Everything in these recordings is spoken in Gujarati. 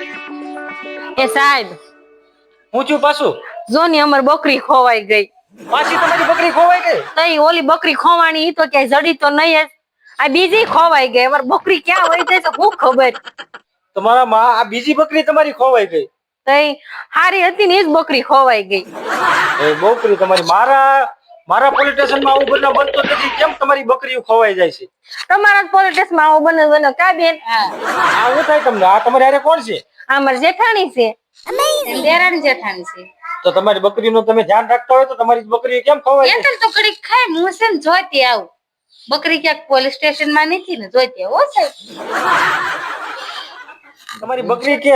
એ સાહેબ. હું છું પાછું? જો ની અમાર બકરી ખોવાઈ ગઈ. પાછી તમારી બકરી ખોવાઈ ગઈ? તઈ ઓલી બકરી ખોવાણી ઈ તો ક્યાંય જડી તો નહીં જ. આ બીજી ખોવાઈ ગઈ. અમાર બકરી ક્યાં હોય છે તો હું ખબર. તમારા માં આ બીજી બકરી તમારી ખોવાઈ ગઈ? તઈ હારી હતી ને એ જ બકરી ખોવાઈ ગઈ. એ બકરી તમારી મારા મારા પોલીસ સ્ટેશનમાં આવું બનાવ બનતો નથી. કેમ તમારી બકરીઓ ખોવાઈ જાય છે? તમારા પોલિટિક્સમાં આવું બને બને કા બેન? આ હું થાય તમને? આ તમારે હારે કોણ છે? આ મારી જેઠાણી છે. દેરાણી જેઠાણી છે. તો તમારી બકરીનું તમે ધ્યાન રાખતા હોય તો તમારી બકરી કેમ ખવાય છે? એટલે તો કડી ખાય હું છે ને જોઈતી આવું. બકરી ક્યાંક પોલીસ સ્ટેશનમાં નથી ને જોઈતી આવું હો સાહેબ. તમારી બકરી કે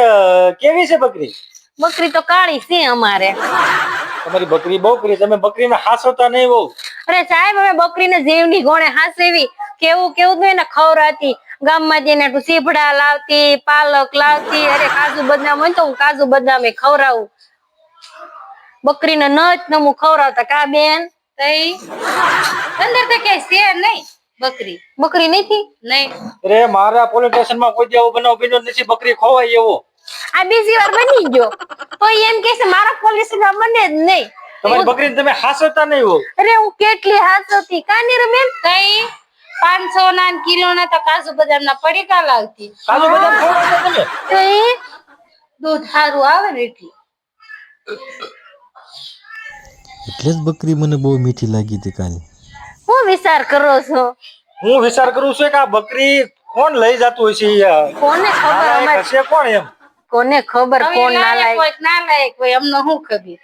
કેવી છે બકરી? બકરી તો કાળી છે અમારે. તમારી બકરી બહુ પ્રિય તમે બકરીને હાસવતા નહીં બહુ અરે સાહેબ અમે બકરીને જીવની ગોણે હાસેવી. કેવું કેવું તો એને ખવરાતી ગામમાં જઈને તું લાવતી પાલક લાવતી. અરે કાજુ બદામ હોય તો હું કાજુ બદામ ખવડાવું. બકરીને ન જ નમું ખવડાવતા. કા બેન? તઈ? અંદર તો ક્યાંય છે નહીં. બકરી. બકરી નથી? નહીં. અરે મારા પોલીસ સ્ટેશનમાં કોઈ દેવો આવો બનાવ બન્યો નથી. બકરી ખોવાય એવો. આ બીજી વાર બની ગયો. તો એમ કે છે મારા પોલીસમાં બને જ નહીં. તમારી બકરી તમે હાસવતા નહીં હો. અરે હું કેટલી હાસોતી કાની રે બેન તઈ? પાંચસો ના કિલો ના તો કાજુ બદામ ના પડીકા લાવતી. કાજુ બદામ તમે તો ઈ દૂધ સારું આવે ને એટલે. એટલે જ બકરી મને બહુ મીઠી લાગી હતી કાલે. હું વિચાર કરો છો? હું વિચાર કરું છું કે આ બકરી કોણ લઈ જતું હોય છે કોને ખબર અમારે? હશે કોણ એમ? કોને ખબર કોણ ના લાયક લાયક ના લાયક હોય અમને શું ખબર?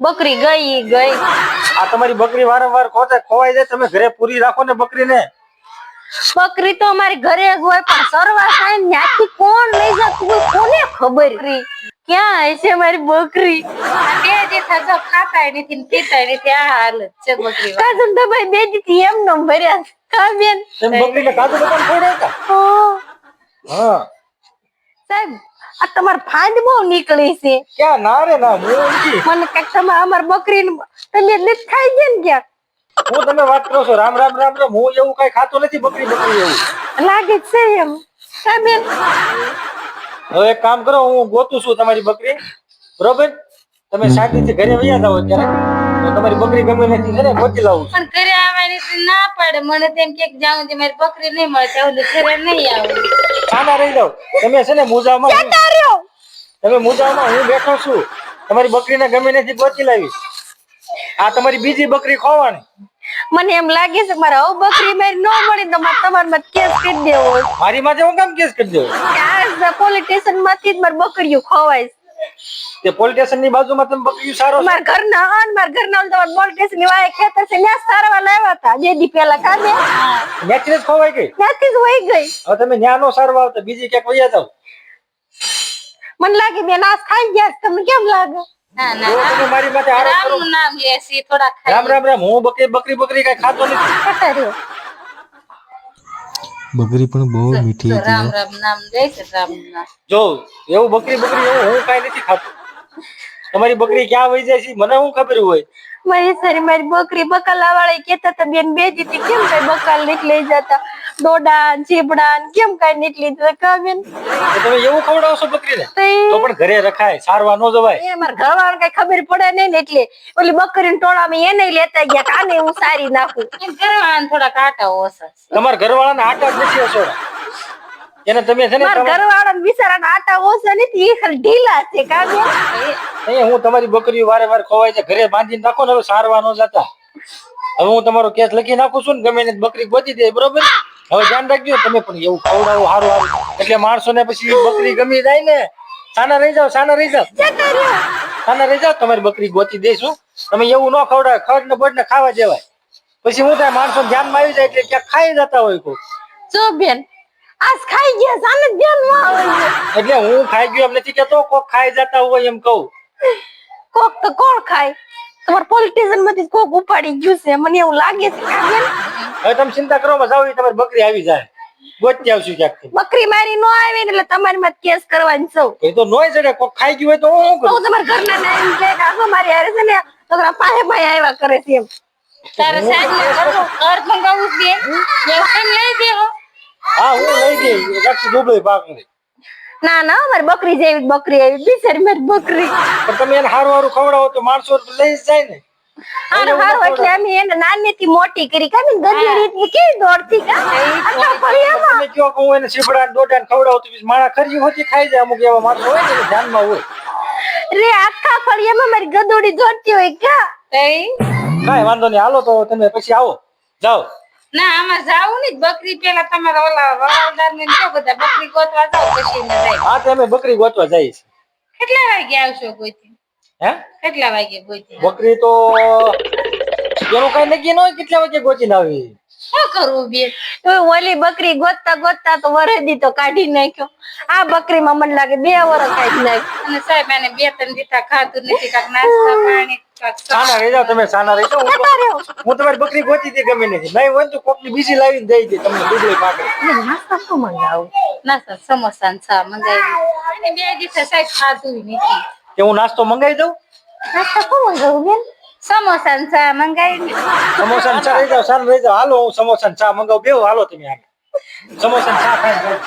બકરી ગઈ ગઈ. આ તમારી બકરી વારંવાર ખોતે ખોવાઈ જાય તમે ઘરે પૂરી રાખો ને બકરીને. બકરી તો અમારી ઘરે હોય પણ સરવા સાહેબ ને ત્યાંથી કોણ લઈ જતું હોય કોને ખબર? બકરી ક્યાં હશે મારી બકરી? બે જે થતો ખાતા નથી ને પીતાય નથી આ હાલત છે બકરી વાળી. કાજુ તો ભાઈ બે દીથી એમ નમ ભર્યા. કા બેન? તમે બકરીને કાજુ બદામ ખવડાવતા હા. સાહેબ આ તમાર ફાંદ બહુ નીકળી છે. ક્યાં? ના રે ના મને કંઈક તમે અમાર બકરી તમે એટલે ખાઈ ગયા ને ક્યાંક? હું તમે વાત કરો છો રામ રામ રામ રામ હું એવું કઈ ખાતો નથી બકરી બકરી એવું. લાગે છે એમ. કા હવે એક કામ કરો હું ગોતું છું તમારી બકરી. બરોબર? તમે શાંતિથી ઘરે વયા જાઓ ત્યારે તમારી બકરી ગમે નથી ઘરે ગોતી લાવું પણ ઘરે આવવાની તો ના પાડે. મને તેમ કે જાઉં તે મારી બકરી નહીં મળે ત્યાં ઘરે નહીં આવે. શાના રહી જાઓ. તમે છે ને મુજામાં તમે મુજામાં હું બેઠો છું. તમારી બકરીને ગમે નથી ગોતી લાવી. આ તમારી બીજી બકરી ખોવાની? મને એમ લાગે છે મારે હવે બકરી મારી ન મળી તો મારે તમારા માં કેસ કરી દેવો. મારી માથે હું કામ કેસ કરી દેવો? આ પોલીસમાંથી જ મારી બકરીઓ ખોવાય. તે પોલીસ સ્ટેશનની બાજુમાં તમે બકરી સારો. મારા ઘરના અન મારા ઘરના ઓલા તમારા પોલીસની વાય ખેતર છે ન્યા સારવા લાવ્યા હતા. બે દી પહેલા કામે. નેચરલ ખોવાઈ ગઈ? નેચરલ વહી ગઈ. હવે તમે ન્યા નો સારવા આવતા બીજી ક્યાંક વયા જાવ મને લાગે મેં નાશ ખાઈ ગયા તમને કેમ લાગે? ના ના મારી માથે આરોપ કરો. રામનું નામ લેસી થોડા ખાઈ રામ રામ રામ હું બકરી બકરી બકરી કઈ ખાતો નથી. કટાર્યો. બકરી પણ બહુ મીઠી તો હતી રામ હો. રામ નામ લે છે રામ નામ? જો એવું બકરી બકરી એવું હું કઈ નથી ખાતો. તમારી બકરી ક્યાં વહી જાય છે મને શું ખબર હોય? મારી સારી મારી બકરી બકાલા વાળા કેતા હતા બેન બે દીધી કેમ કઈ બકાલ નીકળી જતા? ડોડા ચીબડા કેમ કઈ નીકળી બેન તમે એવું ખવડાવશો બકરીને? તો પણ ઘરે રખાય સારવા નો જવાય. એ મારા ઘરવાળાને કઈ ખબર પડે નહીં ને એટલે. ઓલી બકરીને ટોળામાં એને લેતા ગયા કાને હું સારી નાખું. ઘરવાળાને થોડા કાટા ઓછા છે. તમારા ઘરવાળાને આટા જ નથી ઓછો. એને તમે છે ને મારા ઘરવાળાને બિચારાને આટા ઓછા નથી એ ખાલી ઢીલા છે કાને અહીંયા હું તમારી બકરીઓ વારે વારે ખોવાય છે ઘરે બાંધીને નાખો ને હવે સારવા નો જતા. હવે હું તમારો કેસ લખી નાખું છું ને ગમે ને બકરી ગોતી દે બરોબર? હવે ધ્યાન રાખજો તમે પણ એવું ખવડાવો સારું સારું એટલે માણસો ને પછી બકરી ગમી જાય ને સાના રહી જાવ સાના રહી જાવ સાના રહી જાવ તમારી બકરી ગોતી દઈશું તમે એવું ન ખવડાવે ખડ ને બડ ને ખાવા જેવાય. પછી હું થાય માણસો ધ્યાનમાં આવી જાય એટલે ક્યાંક ખાઈ જતા હોય કોઈ. જો બેન આજ ખાઈ ગયા સાને ધ્યાનમાં આવે. એટલે હું ખાઈ ગયો એમ નથી કેતો કોક ખાઈ જતા હોય એમ કહું. કોક તો કોણ ખાય? તમાર પોલિટિશિયનમાંથી કોક ઉપાડી ગયું છે મને એવું લાગે છે હવે તમે ચિંતા કરો માં જાઓ તમારી બકરી આવી જાય. ગોતી આવશું ક્યાંક બકરી મારી નો આવે ને એટલે તમારી માં કેસ કરવાની સૌ એ તો નોય છે કોક ખાઈ ગયું હોય તો હું શું કરું? તમારા ઘરના ના એમ કે કાકો મારી હારે છે ને તમારા પાહે પાહે આવ્યા કરે છે એમ. તારે સાહેબ ને ઘર મંગાવવું છે. એવું લઈ દેવો હા. હું લઈ જઈ રાખી દુબળે પાક ના ના મારી બકરી જેવી બકરી આવી બિચારી મારી બકરી. પણ તમે એને હારું હારું ખવડાવો તો માણસો લઈ જ જાય ને. હારું હારું એટલે અમે એને નાની થી મોટી કરી કામી ગધી રીતની કેવી દોડતી કા? આખા ફળિયામાં. તમે કયો હું એને સીપડા દોડા ખવડાવું તો પછી માણા ખરી હોતી ખાઈ જાય અમુક એવા માણસો હોય ને ધ્યાનમાં હોય. રે આખા ફળિયામાં મારી ગદોડી દોડતી હોય કા? તઈ? કાંઈ વાંધો નહીં હાલો તો તમે પછી આવો. જાઓ. ના આમાં જાવું ને બકરી પેલા તમારા ઓલા વડાદાર ને જો બધા બકરી ગોતવા જાવ પછી ને જાય હા તમે બકરી ગોતવા જઈશ કેટલા વાગે આવશો ગોતી? હે? કેટલા વાગે ગોતી બકરી તો એનું કઈ નક્કી ન હોય કેટલા વાગે ગોચીને આવી. શું કરવું બે તો ઓલી બકરી ગોતતા ગોતતા તો વરદી તો કાઢી નાખ્યો. આ બકરીમાં મને લાગે બે વરસ કાઢી નાખ્યો. અને સાહેબ એને બે ત્રણ દીઠા ખાતું નથી કાક નાસ્તા પાણી સાના રહી જાઓ તમે સાના રહી જાઓ. હું તમારી બકરી ગોતી દે ગમે નથી નહીં હોય તો કોકની બીજી લાવીને દઈ દે તમને દૂધળી પાકે નાસ્તા શું મંગાવું? નાસ્તા સમોસા ને ચા મંગાવી અને બે દીઠા સાહેબ ખાતું નથી. કે હું નાસ્તો મંગાવી દઉં? નાસ્તો શું મંગાવું બેન? સમોસા ને ચા મંગાવી સમોસા ચા લઈ જાઓ સારું રહી જાઓ હાલો હું સમોસા ચા મંગાવું. બેવ હાલો તમે આને સમોસા ચા ખાઈ